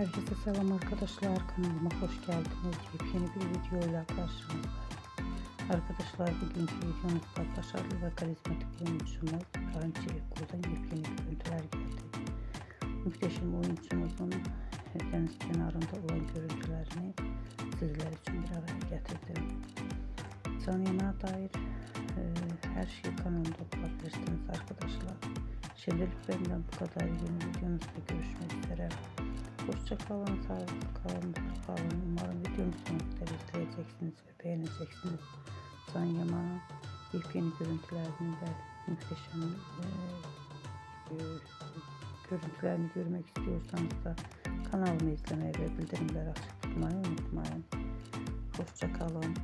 Herkese selam arkadaşlar kanalıma hoş geldiniz. Yepyeni bir videoyla karşınızdayım. Arkadaşlar bugünkü videomuzda başarılı ve karizmatik oyuncumuz İbrahim Çelikkur'dan yepyeni görüntüler geldi. Muhteşem oyuncumuzun deniz kenarında olan görüntülerini sizler için bir araya getirdim. Tanıyana dair e, her şeyi kanalımda bulabilirsiniz arkadaşlar. Şimdilik benden bu kadar. Yeni videomuzda görüşmek üzere. Hoşça kalın, sağlıklı kalın, mutlu kalın. Umarım videomu sonuna kadar izleyeceksiniz ve beğeneceksiniz. Can Yaman'ın yepyeni görüntülerini ve muhteşem e, e, görüntülerini görmek istiyorsanız da kanalımı izlemeyi ve bildirimleri açık tutmayı unutmayın. Hoşça kalın.